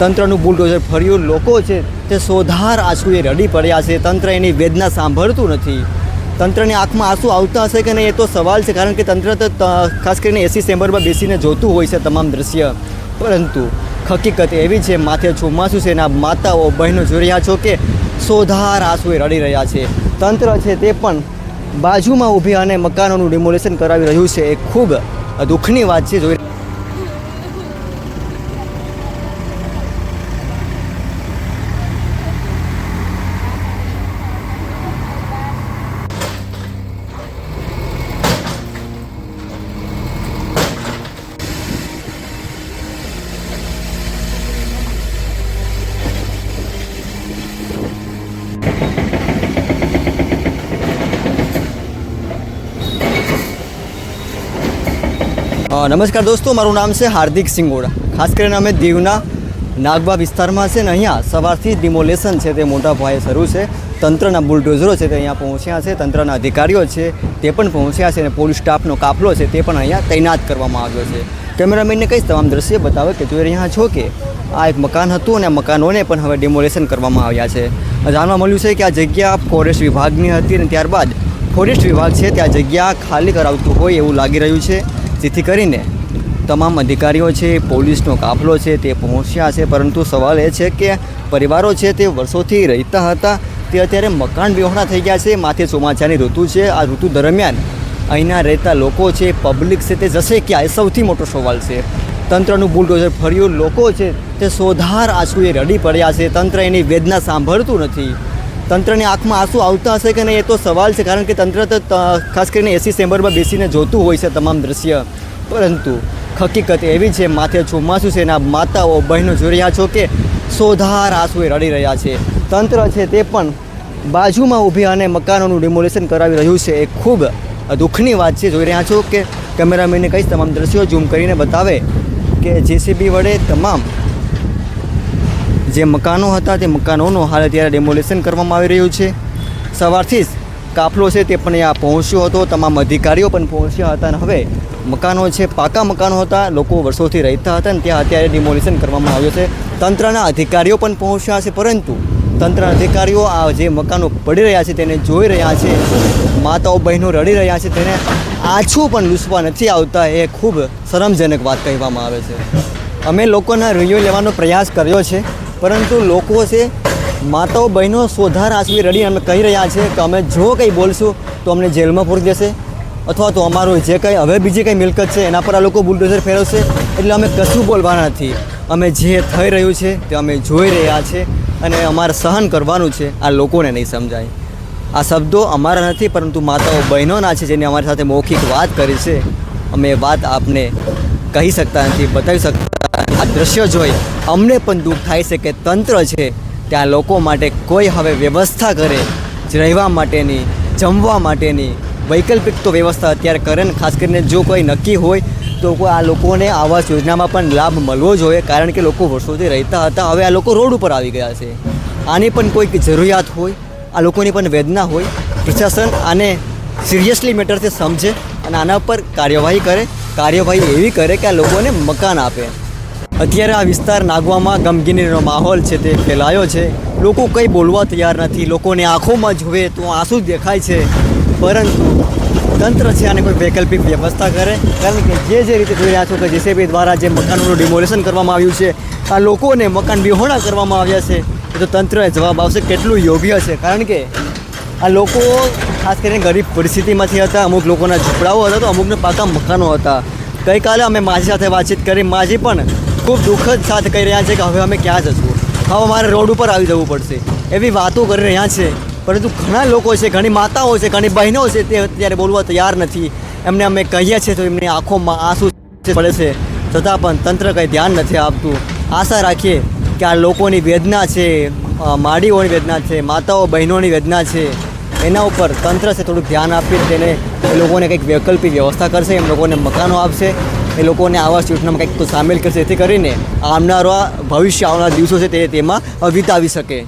તંત્રનું bulldozer ફર્યું, લોકો છે તે સોધાર આંસુએ રડી પડ્યા છે. તંત્ર એની વેદના સાંભળતું નથી. તંત્રની આંખમાં આંસુ આવતા હશે કે નહીં એ તો સવાલ છે, કારણ કે તંત્ર તો ખાસ કરીને એસી ચેમ્બરમાં બેસીને જોતું હોય છે તમામ દ્રશ્ય. પરંતુ હકીકત એવી છે, માથે ચોમાસું છે એના માતાઓ, બહેનો જોઈ રહ્યા છો કે સોધાર આંસુએ રડી રહ્યા છે. તંત્ર છે તે પણ બાજુમાં ઊભી અને મકાનોનું ડિમોલેશન કરાવી રહ્યું છે. એ ખૂબ દુઃખની વાત છે, જોઈ નમસ્કાર દોસ્તો, મારું નામ છે હાર્દિક સિંગોડા. ખાસ કરીને અમે દીવના નાગબા વિસ્તારમાં છે ને અહીંયા સવારથી ડિમોલેશન છે તે મોટા પાયે શરૂ છે. તંત્રના બુલડોઝરો છે તે અહીંયા પહોંચ્યા છે, તંત્રના અધિકારીઓ છે તે પણ પહોંચ્યા છે અને પોલીસ સ્ટાફનો કાફલો છે તે પણ અહીંયા તૈનાત કરવામાં આવ્યો છે. કેમેરામેનને કહીશ, તમામ દ્રશ્ય બતાવે કે જોઈ રહ્યા છો કે આ એક મકાન હતું અને મકાનોને પણ હવે ડિમોલેશન કરવામાં આવ્યા છે. જાણવા મળ્યું છે કે આ જગ્યા ફોરેસ્ટ વિભાગની હતી અને ત્યારબાદ ફોરેસ્ટ વિભાગ છે ત્યાં જગ્યા ખાલી કરાવતું હોય એવું લાગી રહ્યું છે. જેથી કરીને તમામ અધિકારીઓ છે, પોલીસનો કાફલો છે તે પહોંચ્યા છે. પરંતુ સવાલ એ છે કે પરિવારો છે તે વર્ષોથી રહેતા હતા. તે અત્યારે મકાન વિહોણા થઈ ગયા છે. માથે ચોમાસાની ઋતુ છે. આ ઋતુ દરમિયાન અહીંના રહેતા લોકો છે પબ્લિક છે તે જશે ક્યાં? એ સૌથી મોટો સવાલ છે. તંત્રનું બુલડોઝર ફર્યું. લોકો છે તે સોધાર આંસુએ રડી પડ્યા છે. તંત્ર એની વેદના સાંભળતું નથી. તંત્રની આંખમાં આંસુ આવતા હશે કે નહીં એ તો સવાલ છે, કારણ કે તંત્ર તો ખાસ કરીને એસી ચેમ્બરમાં બેસીને જોતું હોય છે તમામ દ્રશ્ય. પરંતુ હકીકત એવી છે, માથે ચોમાસું છે એના માતાઓ, બહેનો જોઈ રહ્યા છો કે સોધાર આંસુએ રડી રહ્યા છે. તંત્ર છે તે પણ બાજુમાં ઊભી અને મકાનોનું ડિમોલેશન કરાવી રહ્યું છે. એ ખૂબ દુઃખની વાત છે. જોઈ રહ્યા છો કે કેમેરામેને કહીશ, તમામ દ્રશ્યો ઝૂમ કરીને બતાવે. કે જેસીબી વડે તમામ જે મકાનો હતા તે મકાનોનું હાલ અત્યારે ડેમોલેશન કરવામાં આવી રહ્યું છે. સવારથી જ કાફલો છે તે પણ અહીંયા પહોંચ્યો હતો. તમામ અધિકારીઓ પણ પહોંચ્યા હતા અને હવે મકાનો છે, પાકા મકાનો હતા, લોકો વર્ષોથી રહેતા હતા અને ત્યાં અત્યારે ડિમોલિશન કરવામાં આવ્યું છે. તંત્રના અધિકારીઓ પણ પહોંચ્યા છે, પરંતુ તંત્રના અધિકારીઓ આ જે મકાનો પડી રહ્યા છે તેને જોઈ રહ્યા છે. માતાઓ, બહેનો રડી રહ્યા છે તેને આછું પણ લૂસવા નથી આવતા એ ખૂબ શરમજનક વાત કહેવામાં આવે છે. અમે લોકોના રિવ્યૂ લેવાનો પ્રયાસ કર્યો છે, પરંતુ લોકો છે, માતાઓ બહેનો સોધાર આંસુએ રડી અમે કહી રહ્યા છે કે અમે જો કંઈ બોલશું તો અમને જેલમાં પૂરી દેશે, અથવા તો અમારું જે કંઈ, હવે બીજી કંઈ મિલકત છે એના પર આ લોકો બુલડોઝર ફેરવશે, એટલે અમે કશું બોલવાના નથી. અમે જે થઈ રહ્યું છે તે અમે જોઈ રહ્યા છે અને અમારે સહન કરવાનું છે, આ લોકોને નહીં સમજાય. આ શબ્દો અમારા નથી, પરંતુ માતાઓ બહેનોના છે જેને અમારી સાથે મૌખિક વાત કરી છે. અમે વાત આપને કહી શકતા નથી, બતાવી શકતા આ દ્રશ્ય જોઈ અમને પણ દુઃખ થાય છે કે તંત્ર છે ત્યાં લોકો માટે કોઈ હવે વ્યવસ્થા કરે. રહેવા માટેની, જમવા માટેની વૈકલ્પિક તો વ્યવસ્થા અત્યારે કરે ને, ખાસ કરીને જો કોઈ નક્કી હોય તો કોઈ આ લોકોને આવાસ યોજનામાં પણ લાભ મળવો જોઈએ, કારણ કે લોકો વર્ષોથી રહેતા હતા, હવે આ લોકો રોડ ઉપર આવી ગયા છે. આની પણ કોઈક જરૂરિયાત હોય આ લોકોની પણ વેદના હોય, પ્રશાસન આને સિરિયસલી મેટરથી સમજે અને આના પર કાર્યવાહી કરે, કાર્યવાહી એવી કરે કે આ લોકોને મકાન આપે. અત્યારે આ વિસ્તાર નાગવામાં ગમગીનીનો માહોલ છે તે ફેલાયો છે. લોકો કંઈ બોલવા તૈયાર નથી, લોકોને આંખોમાં જુએ તો આંસુ દેખાય છે. પરંતુ તંત્ર છે આને કોઈ વૈકલ્પિક વ્યવસ્થા કરે, કારણ કે જે જે રીતે જોઈ રહ્યા છો કે જેસીબી દ્વારા જે મકાનોનું ડિમોલેશન કરવામાં આવ્યું છે, આ લોકોને મકાન વિહોણા કરવામાં આવ્યા છે. તો તંત્રએ જવાબ આવશે કેટલું યોગ્ય છે. કારણ કે આ લોકો ખાસ કરીને ગરીબ પરિસ્થિતિમાંથી હતા, અમુક લોકોના ઝૂંપડાઓ હતા તો અમુકને પાકા મકાનો હતા. ગઈકાલે અમે માજી સાથે વાતચીત કરી, માજી પણ ખૂબ દુઃખદ સાથે કહી રહ્યા છે કે હવે અમે ક્યાં જશું? હવે અમારે રોડ ઉપર આવી જવું પડશે. એવી વાતો કરી રહ્યા છે. પરંતુ ઘણા લોકો છે, ઘણી માતાઓ છે, ઘણી બહેનો છે તે અત્યારે બોલવા તૈયાર નથી. એમને અમે કહીએ છીએ તો એમની આંખોમાં આંસુ પડે છે. છતાં પણ તંત્ર કંઈ ધ્યાન નથી આપતું. આશા રાખીએ કે આ લોકોની વેદના છે માડીઓની વેદના છે, માતાઓ બહેનોની વેદના છે, એના ઉપર તંત્ર છે થોડુંક ધ્યાન આપી તેને એ લોકોને કંઈક વૈકલ્પિક વ્યવસ્થા કરશે, એમ લોકોને મકાનો આપશે, એ લોકોને આવાસ યોજનામાં કંઈક તો સામેલ કરશે, જેથી કરીને આવનારા ભવિષ્ય આવનારા દિવસો છે તે તેમાં વિતાવી શકે.